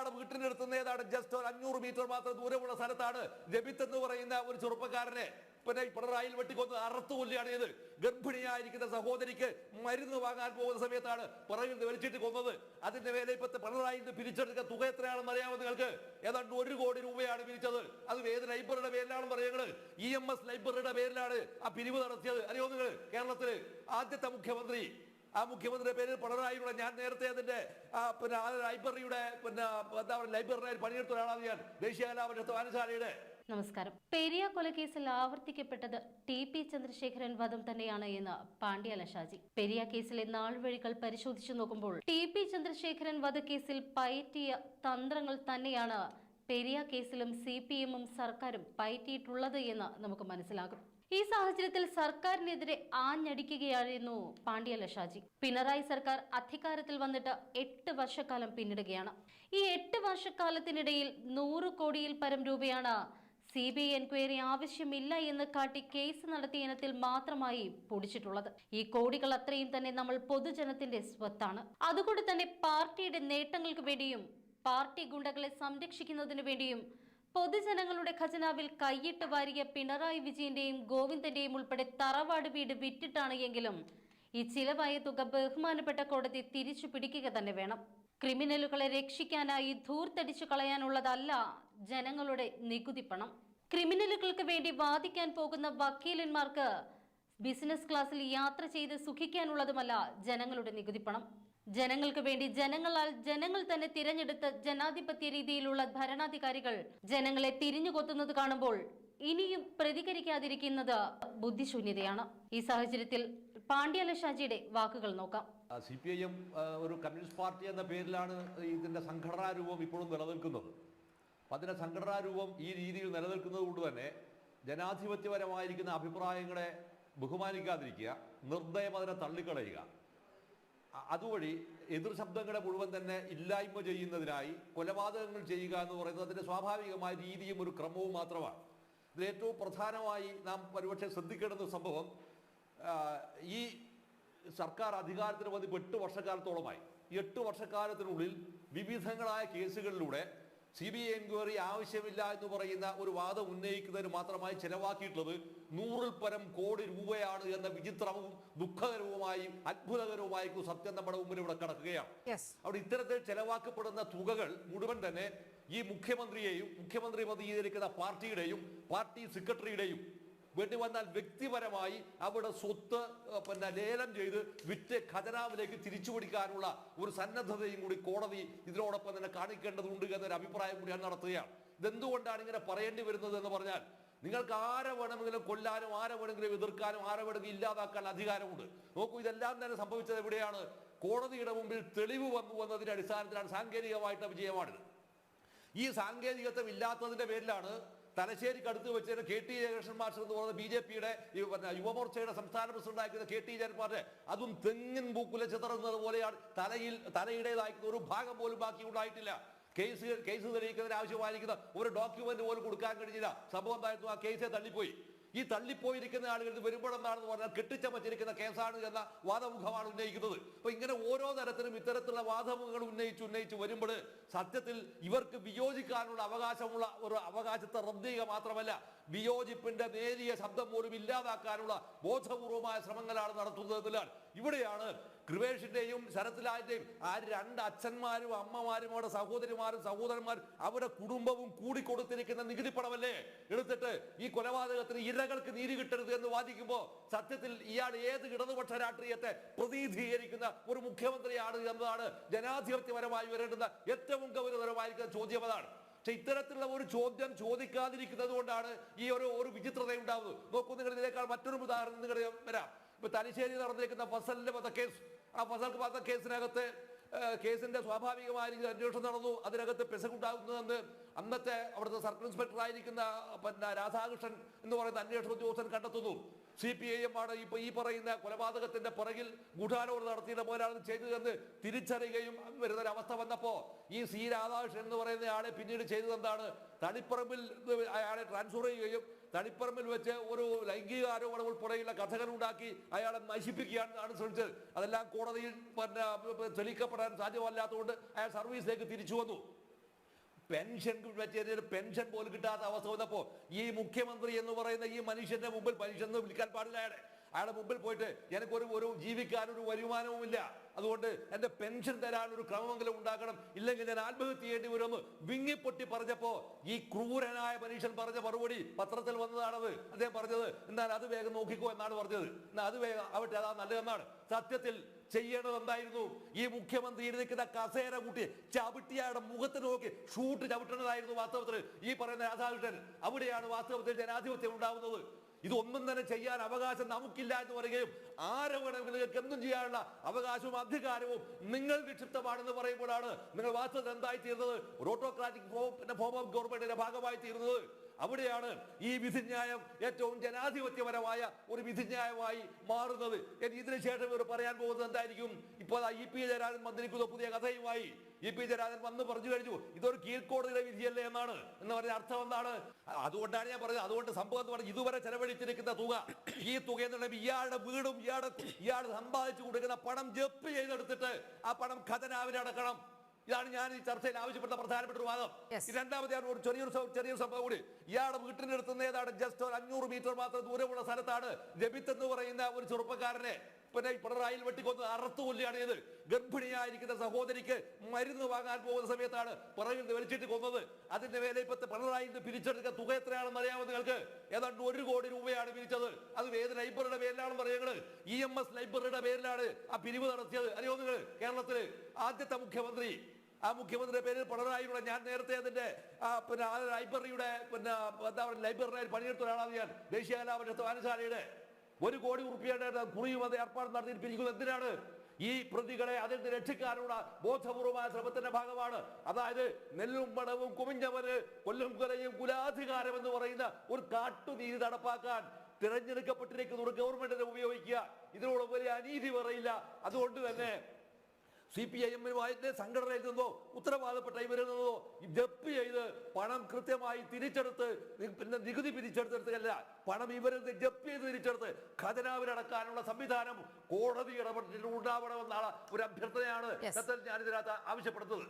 അയാളുടെ വീട്ടിന്റെ അടുത്ത് നിന്ന് ഏതാണ്ട് ജസ്റ്റ് ഒരു അഞ്ഞൂറ് മീറ്റർ മാത്രം ദൂരമുള്ള സ്ഥലത്താണ് രബിത്ത് എന്ന് പറയുന്ന ഒരു ചെറുപ്പക്കാരനെ പിന്നെ പിണറായിൽ വെട്ടിക്കൊന്ന് അറുത്തു കൊല്ലുകയാണ് ചെയ്ത് ഗർഭിണിയായിരിക്കുന്ന സഹോദരിക്ക് മരുന്ന് വാങ്ങാൻ പോകുന്ന സമയത്താണ് പിറകിൽ നിന്ന് വലിച്ചിട്ട് കൊന്നത്. അതിന്റെ മേലെ ഇപ്പത്തെ പിണറായി പിരിച്ചെടുക്കുന്ന തുക എത്രയാണെന്ന് അറിയാമോ നിങ്ങൾക്ക്? ഏതാണ്ട് ഒരു കോടി രൂപയാണ് പിരിച്ചത്. അത് ഏത് ലൈബ്രറിയുടെ പേരിലാണെന്ന് പറയുന്നത് ഇ എം എസ് ലൈബ്രറിയുടെ പേരിലാണ് ആ പിരിവ് നടത്തിയത്. അറിയോ നിങ്ങൾ? കേരളത്തിൽ ആദ്യത്തെ മുഖ്യമന്ത്രി ആ മുഖ്യമന്ത്രിയുടെ പേരിൽ പിണറായിയുടെ ഞാൻ നേരത്തെ അതിന്റെ പിന്നെ ആ ലൈബ്രറിയുടെ പിന്നെ എന്താ പറയുക ലൈബ്രറിയിൽ പണിയെടുത്ത ഒരാളാണ് ഞാൻ ദേശീയ കലാപരിഷത്ത് വായനശാലയുടെ നമസ്കാരം. പെരിയ കൊലക്കേസിൽ ആവർത്തിക്കപ്പെട്ടത് ടി പി ചന്ദ്രശേഖരൻ വധം തന്നെയാണ് എന്ന് പാണ്ഡ്യാല ഷാജി. പെരിയ കേസിലെ നാൾവഴികൾ പരിശോധിച്ചു നോക്കുമ്പോൾ ടി പി ചന്ദ്രശേഖരൻ വധക്കേസിൽ പയറ്റിയ തന്ത്രങ്ങൾ തന്നെയാണ് പെരിയ കേസിലും സി പി എമ്മും സർക്കാരും പയറ്റിയിട്ടുള്ളത് എന്ന് നമുക്ക് മനസ്സിലാകും. ഈ സാഹചര്യത്തിൽ സർക്കാരിനെതിരെ ആഞ്ഞടിക്കുകയായിരുന്നു പാണ്ഡ്യല ഷാജി. പിണറായി സർക്കാർ അധികാരത്തിൽ വന്നിട്ട് എട്ട് വർഷക്കാലം പിന്നിടുകയാണ്. ഈ എട്ട് വർഷക്കാലത്തിനിടയിൽ നൂറ് കോടിയിൽ പരം രൂപയാണ് സി ബി ഐ എൻക്വയറി ആവശ്യമില്ല എന്ന് കാട്ടി കേസ് നടത്തിയ ഇനത്തിൽ മാത്രമായി പൊടിച്ചിട്ടുള്ളത്. ഈ കോടികൾ അത്രയും തന്നെ നമ്മൾ പൊതുജനത്തിന്റെ സ്വത്താണ്. അതുകൊണ്ട് തന്നെ പാർട്ടിയുടെ നേട്ടങ്ങൾക്ക് വേണ്ടിയും പാർട്ടി ഗുണ്ടകളെ സംരക്ഷിക്കുന്നതിനു വേണ്ടിയും പൊതുജനങ്ങളുടെ ഖജനാവിൽ കൈയിട്ട് വാരിയ പിണറായി വിജയന്റെയും ഗോവിന്ദന്റെയും ഉൾപ്പെടെ തറവാട് വീട് വിറ്റിട്ടാണ് എങ്കിലും ഈ ചിലവായ തുക ബഹുമാനപ്പെട്ട കോടതി തിരിച്ചു പിടിക്കുക തന്നെ വേണം. ക്രിമിനലുകളെ രക്ഷിക്കാനായി ധൂർത്തടിച്ചു കളയാനുള്ളതല്ല ജനങ്ങളുടെ നികുതി പണം. ക്രിമിനലുകൾക്ക് വേണ്ടി വാദിക്കാൻ പോകുന്ന വക്കീലന്മാർക്ക് ബിസിനസ് ക്ലാസ്സിൽ യാത്ര ചെയ്ത് സുഖിക്കാനുള്ളതുമല്ല ജനങ്ങളുടെ നികുതി പണം ജനങ്ങൾക്ക് വേണ്ടി ജനങ്ങളാൽ ജനങ്ങൾ തന്നെ തിരഞ്ഞെടുത്ത ജനാധിപത്യ രീതിയിലുള്ള ഭരണാധികാരികൾ ജനങ്ങളെ തിരിഞ്ഞുകൊത്തുന്നത് കാണുമ്പോൾ ഇനിയും പ്രതികരിക്കാതിരിക്കുന്നത് ബുദ്ധിശൂന്യതയാണ്. ഈ സാഹചര്യത്തിൽ പാണ്ഡ്യാല ഷാജിയുടെ വാക്കുകൾ നോക്കാം. സി പി ഐ എം ഒരു കമ്മ്യൂണിസ്റ്റ് പാർട്ടി എന്ന പേരിലാണ് ഇതിന്റെ സംഘടനാ രൂപം ഇപ്പോഴും നിലനിൽക്കുന്നത്. അപ്പം അതിന്റെ സംഘടനാ രൂപം ഈ രീതിയിൽ നിലനിൽക്കുന്നത് കൊണ്ട് തന്നെ ജനാധിപത്യപരമായിരിക്കുന്ന അഭിപ്രായങ്ങളെ ബഹുമാനിക്കാതിരിക്കുക നിർദ്ദയം അതിനെ തള്ളിക്കളയുക. അതുവഴി എതിർ ശബ്ദങ്ങളെ മുഴുവൻ തന്നെ ഇല്ലായ്മ ചെയ്യുന്നതിനായി കൊലപാതകങ്ങൾ ചെയ്യുക എന്ന് പറയുന്നത് അതിന്റെ സ്വാഭാവികമായ രീതിയും ഒരു ക്രമവും മാത്രമാണ്. ഇതിൽ ഏറ്റവും പ്രധാനമായി നാം ഒരുപക്ഷെ ശ്രദ്ധിക്കേണ്ടുന്ന സംഭവം ഈ സർക്കാർ അധികാരത്തിന് വന്ന് ഇപ്പോൾ എട്ട് വർഷക്കാലത്തോളമായി. എട്ട് വർഷക്കാലത്തിനുള്ളിൽ വിവിധങ്ങളായ കേസുകളിലൂടെ സി ബി ഐ എൻക്വയറി ആവശ്യമില്ല എന്ന് പറയുന്ന ഒരു വാദം ഉന്നയിക്കുന്നതിന് മാത്രമായി ചെലവാക്കിയിട്ടുള്ളത് നൂറിൽ പരം കോടി രൂപയാണ് എന്ന വിചിത്രവും ദുഃഖകരവുമായി അത്ഭുതകരവുമായി സത്യം നമ്മുടെ മുമ്പിൽ ഇവിടെ കിടക്കുകയാണ്. അവിടെ ഇത്തരത്തിൽ ചെലവാക്കപ്പെടുന്ന തുകകൾ മുഴുവൻ തന്നെ ഈ മുഖ്യമന്ത്രിയെയും മുഖ്യമന്ത്രി പ്രതിനിധീകരിക്കുന്ന പാർട്ടിയുടെയും പാർട്ടി സെക്രട്ടറിയുടെയും വേണ്ടി വന്നാൽ വ്യക്തിപരമായി അവിടെ സ്വത്ത് പിന്നെ ലേലം ചെയ്ത് വിറ്റ് ഖജനാവിലേക്ക് തിരിച്ചു പിടിക്കാനുള്ള ഒരു സന്നദ്ധതയും കൂടി കോടതി ഇതിനോടൊപ്പം തന്നെ കാണിക്കേണ്ടതുണ്ട് എന്നൊരു അഭിപ്രായം കൂടി ഞാൻ നടത്തുകയാണ്. ഇതെന്തുകൊണ്ടാണ് ഇങ്ങനെ പറയേണ്ടി വരുന്നത് എന്ന് പറഞ്ഞാൽ നിങ്ങൾക്ക് ആരെ വേണമെങ്കിലും കൊല്ലാനും ആരെ വേണമെങ്കിലും എതിർക്കാനും ആരെ വേണമെങ്കിലും ഇല്ലാതാക്കാൻ അധികാരമുണ്ട്. നോക്കൂ ഇതെല്ലാം തന്നെ സംഭവിച്ചത് എവിടെയാണ്? കോടതിയുടെ മുമ്പിൽ തെളിവ് വന്നു എന്നതിന്റെ അടിസ്ഥാനത്തിലാണ് സാങ്കേതികമായിട്ടുള്ള വിജയമാണിത്. ഈ സാങ്കേതികത്വം ഇല്ലാത്തതിന്റെ പേരിലാണ് തലശ്ശേരിക്ക് അടുത്ത് വെച്ച് കെ ടി ജയകൃഷ്ണൻ മാസ്റ്റർ എന്ന് പറയുന്ന ബി ജെ പിയുടെ യുവമോർച്ചയുടെ സംസ്ഥാന പ്രസിഡന്റ് ആയിരിക്കുന്ന കെ ടി ജയന്മാരുടെ അതും തെങ്ങിൻ പൂക്കുല ചിതറുന്നത് പോലെയാണ്. തലയിൽ തലയുടേതായിരിക്കുന്ന ഒരു ഭാഗം പോലും ബാക്കി ഉണ്ടായിട്ടില്ല. കേസ് കേസ് തെളിയിക്കുന്നതിന് ആവശ്യമായിരിക്കുന്ന ഒരു ഡോക്യുമെന്റ് പോലും കൊടുക്കാൻ കഴിഞ്ഞില്ല. സംഭവം എന്തായിരുന്നു? ആ കേസെ തള്ളിപ്പോയി. ഈ തള്ളിപ്പോയിരിക്കുന്ന ആളുകൾ വരുമ്പോഴെന്താണെന്ന് പറഞ്ഞാൽ കെട്ടിച്ചമച്ചിരിക്കുന്ന കേസാണ് എന്ന വാദമുഖമാണ് ഉന്നയിക്കുന്നത്. അപ്പൊ ഇങ്ങനെ ഓരോ തരത്തിലും ഇത്തരത്തിലുള്ള വാദമുഖങ്ങൾ ഉന്നയിച്ച് ഉന്നയിച്ച് വരുമ്പോൾ സത്യത്തിൽ ഇവർക്ക് വിയോജിക്കാനുള്ള അവകാശമുള്ള ഒരു അവകാശത്തെ റദ്ദ് ചെയ്യുക മാത്രമല്ല വിയോജിപ്പിന്റെ നേരിയ ശബ്ദം പോലും ഇല്ലാതാക്കാനുള്ള ബോധപൂർവമായ ശ്രമങ്ങളാണ് നടത്തുന്നത് ഇവിടെയാണ് കൃപേഷിന്റെയും ശരത്ലാലിന്റെയും ആ രണ്ട് അച്ഛന്മാരും അമ്മമാരും അവരുടെ സഹോദരിമാരും സഹോദരന്മാരും അവരുടെ കുടുംബവും കൂടി കൊടുത്തിരിക്കുന്ന നികുതി പണമല്ലേ എടുത്തിട്ട് ഈ കൊലപാതകത്തിന് ഇരകൾക്ക് നീതി കിട്ടരുത് എന്ന് വാദിക്കുമ്പോൾ സത്യത്തിൽ ഇയാൾ ഏത് ഇടതുപക്ഷ രാഷ്ട്രീയത്തെ പ്രതിനിധീകരിക്കുന്ന ഒരു മുഖ്യമന്ത്രിയാണ് എന്നതാണ് ജനാധിപത്യപരമായി വരേണ്ടുന്ന ഏറ്റവും ഗൗരവതരമായിരിക്കുന്ന ചോദ്യം അതാണ്. പക്ഷെ ഇത്തരത്തിലുള്ള ഒരു ചോദ്യം ചോദിക്കാതിരിക്കുന്നത് കൊണ്ടാണ് ഈ ഒരു ഒരു വിചിത്രത ഉണ്ടാവുന്നത് നോക്കൂ നിങ്ങൾ ഇതിനേക്കാൾ മറ്റൊരു ഉദാഹരണം നിങ്ങൾ വരാം. ഇപ്പൊ തലശ്ശേരി നടന്നിരിക്കുന്ന ഫസലിന്റെ വധക്കേസ് ആ ഫസൽ വധക്കേസിനകത്ത് കേസിന്റെ സ്വാഭാവികമായ അന്വേഷണം നടന്നു അതിനകത്ത് പെസകുണ്ടാകുന്നതെന്ന് അന്നത്തെ അവിടുത്തെ സർക്കിൾ ഇൻസ്പെക്ടർ ആയിരിക്കുന്ന പിന്നെ രാധാകൃഷ്ണൻ എന്ന് പറയുന്ന അന്വേഷണ ഉദ്യോഗസ്ഥൻ കണ്ടെത്തുന്നു. സി പി ഐ എം ആണ് ഇപ്പൊ ഈ പറയുന്ന കൊലപാതകത്തിന്റെ പുറകിൽ ഗൂഢാലോചന നടത്തിയിട്ട് പോലാണ് ചെയ്തതെന്ന് തിരിച്ചറിയുകയും വരുന്ന ഒരു അവസ്ഥ വന്നപ്പോ ഈ സി രാധാകൃഷ്ണൻ എന്ന് പറയുന്ന ആളെ പിന്നീട് ചെയ്തതെന്താണ് തണിപ്പറമ്പിൽ അയാളെ ട്രാൻസ്ഫർ ചെയ്യുകയും തണിപ്പറമ്പിൽ വെച്ച് ഒരു ലൈംഗിക ആരോപണം ഉൾപ്പെടെയുള്ള കഥകൾ ഉണ്ടാക്കി അയാളെ നശിപ്പിക്കുകയാണ് ശ്രമിച്ചത്. അതെല്ലാം കോടതിയിൽ പിന്നെ തെളിയിക്കപ്പെടാൻ സാധ്യമല്ലാത്തതുകൊണ്ട് അയാൾ സർവീസിലേക്ക് തിരിച്ചു വന്നു. പെൻഷൻ പറ്റിയ പെൻഷൻ പോലും കിട്ടാത്ത അവസ്ഥ വന്നപ്പോ ഈ മുഖ്യമന്ത്രി എന്ന് പറയുന്ന ഈ മനുഷ്യന്റെ മുമ്പിൽ മനുഷ്യൻ എന്ന് വിളിക്കാൻ പാടില്ല അയാളെ. അയാളുടെ മുമ്പിൽ പോയിട്ട് എനിക്കൊരു ഒരു ജീവിക്കാനൊരു വരുമാനവും ഇല്ല അതുകൊണ്ട് എന്റെ പെൻഷൻ തരാൻ ഒരു ക്രമമെങ്കിലും ഉണ്ടാക്കണം ഇല്ലെങ്കിൽ ഞാൻ ആത്മഹത്യ ചെയ്യേണ്ടി വരുമെന്ന് വിങ്ങിപ്പൊട്ടി പറഞ്ഞപ്പോ ഈ ക്രൂരനായ മനുഷ്യൻ പറഞ്ഞ മറുപടി പത്രത്തിൽ വന്നതാണത്. അദ്ദേഹം പറഞ്ഞത് എന്നാൽ അത് വേഗം നോക്കിക്കോ എന്നാണ് പറഞ്ഞത്. എന്നാൽ അത് വേഗം ആവട്ടെ അതാ നല്ലതെന്നാണ്. സത്യത്തിൽ ചെയ്യേണ്ടത് എന്തായിരുന്നു? ഈ മുഖ്യമന്ത്രി ഇരുന്നിക്കുന്ന കസേര കൂട്ടി ചവിട്ടിയാടെ മുഖത്ത് നോക്കി ഷൂട്ട് ചവിട്ടേണ്ടതായിരുന്നു വാസ്തവത്തിൽ. ഈ പറയുന്ന രാധാകൃഷ്ണൻ അവിടെയാണ് വാസ്തവത്തിൽ ജനാധിപത്യം ഉണ്ടാവുന്നത്. ഇതൊന്നും തന്നെ ചെയ്യാൻ അവകാശം നമുക്കില്ല എന്ന് പറയുകയും ആരോപണങ്ങൾക്ക് എന്തും ചെയ്യാനുള്ള അവകാശവും അധികാരവും നിങ്ങൾ നിക്ഷിപ്തമാണെന്ന് പറയുമ്പോഴാണ് നിങ്ങൾ വാസ്തവത്തിൽ എന്തായി തീർന്നത്? ഒരു ഓട്ടോക്രാറ്റിക് ഫോം ഓഫ് ഗവൺമെന്റിന്റെ ഭാഗമായി തീർന്നത്. അവിടെയാണ് ഈ വിധിന്യായം ഏറ്റവും ജനാധിപത്യപരമായ ഒരു വിധിന്യായമായി മാറുന്നത്. ഇതിനുശേഷം ശേഷം ഇവർ പറയാൻ പോകുന്നത് എന്തായിരിക്കും? ഇപ്പോൾ ഇ പി ജയരാജൻ വന്നിരിക്കുന്ന പുതിയ കഥയുമായി ഇ പി ജയരാജൻ വന്ന് പറഞ്ഞു കഴിഞ്ഞു ഇതൊരു കീഴ്ക്കോടതിയുടെ വിധിയല്ലേ എന്നാണ്. എന്ന് പറഞ്ഞ അർത്ഥം എന്താണ്? അതുകൊണ്ടാണ് ഞാൻ പറഞ്ഞത് അതുകൊണ്ട് സംഭവം എന്ന് പറഞ്ഞാൽ ഇതുവരെ ചെലവഴിച്ചിരിക്കുന്ന തുക ഈ തുക എന്ന് പറയുമ്പോൾ ഇയാളുടെ വീടും ഇയാളുടെ ഇയാൾ സമ്പാദിച്ചു കൊടുക്കുന്ന പണം ജപ്പ് ചെയ്തെടുത്തിട്ട് ആ പണം ഖജനാവിന് അടക്കണം. ഇതാണ് ഞാൻ ഈ ചർച്ചയിൽ ആവശ്യപ്പെട്ട പ്രധാനപ്പെട്ട ഒരു വാദം. രണ്ടാമതാണ് ഒരു ചെറിയൊരു ചെറിയൊരു സംഭവം കൂടി. ഇയാളുടെ വീട്ടിനടുത്തുനിന്ന് ഏതാണ് ജസ്റ്റ് ഒരു അഞ്ഞൂറ് മീറ്റർ മാത്രം ദൂരമുള്ള സ്ഥലത്താണ് ജബിത്ത് എന്ന് പറയുന്ന ഒരു ചെറുപ്പക്കാരനെ പിന്നെ പിണറായിൽ വെട്ടിക്കൊന്ന് അറുത്തു കൊല്ലുകയാണ് ചെയ്ത് ഗർഭിണിയായിരിക്കുന്ന സഹോദരിക്ക് മരുന്ന് വാങ്ങാൻ പോകുന്ന സമയത്താണ് പുറകിൽ നിന്ന് വലിച്ചിട്ട് കൊന്നത്. അതിന്റെ മേലെ ഇപ്പത്തെ പിണറായി പിരിച്ചെടുക്കുന്ന തുക എത്രയാണെന്ന് അറിയാമോ നിങ്ങൾക്ക്? ഏതാണ്ട് ഒരു കോടി രൂപയാണ് പിരിച്ചത്. അത് ഏത് ലൈബ്രറിയുടെ പേരിലാണെന്ന് പറയുന്നത് ഇ എം എസ് ലൈബ്രറിയുടെ പേരിലാണ് ആ പിരിവ് നടത്തിയത്. അറിയോ നിങ്ങൾ കേരളത്തിൽ? ആദ്യത്തെ മുഖ്യമന്ത്രി. ആ മുഖ്യമന്ത്രിയുടെ പേരിൽ പിണറായിയുടെ ഞാൻ നേരത്തെ അതിന്റെ പിന്നെ ആ ലൈബ്രറിയുടെ പിന്നെ എന്താ പറയുക ലൈബ്രറിയിൽ പണിയെടുത്ത ഒരാളാണ് ഞാൻ. ദേശീയ കലാപരിഷത്ത് വായനശാലയുടെ. ഒരു കോടി ഉറുപ്പിയുടെ കുറിയും ഏർപ്പാട് നടത്തിയിരിക്കുന്നത് എന്തിനാണ്? ഈ പ്രതികളെ അതിൽ നിന്ന് രക്ഷിക്കാനുള്ള ബോധപൂർവമായ ശ്രമത്തിന്റെ ഭാഗമാണ്. അതായത് നെല്ലും പണവും കുമിഞ്ഞവന് കൊല്ലും കൊലയും കുലാധികാരം എന്ന് പറയുന്ന ഒരു കാട്ടുനീതി നടപ്പാക്കാൻ തിരഞ്ഞെടുക്കപ്പെട്ടിരിക്കുന്ന ഒരു ഗവൺമെന്റിനെ ഉപയോഗിക്കുക. ഇതിനോട് വലിയ അനീതി പറയില്ല അതുകൊണ്ട് തന്നെ സി പി ഐ എമ്മിനുമായിട്ട് സംഘടനയിൽ നിന്നോ ഉത്തരവാദപ്പെട്ട ഇവരിൽ നിന്നോ ജപ്തി ചെയ്ത് പണം കൃത്യമായി തിരിച്ചെടുത്ത് പിന്നെ നികുതി പിരിച്ചെടുത്തെടുത്തല്ല പണം ഇവരിൽ നിന്ന് ജപ്തി ചെയ്ത് തിരിച്ചെടുത്ത് ഖജനാവിലടക്കാനുള്ള സംവിധാനം കോടതി ഇടപെട്ടിട്ട് ഉണ്ടാവണമെന്നാണ് ഒരു അഭ്യർത്ഥനയാണ് ഞാനിതിനകത്ത് ഞാൻ ഇതിനകത്ത് ആവശ്യപ്പെടുന്നത്.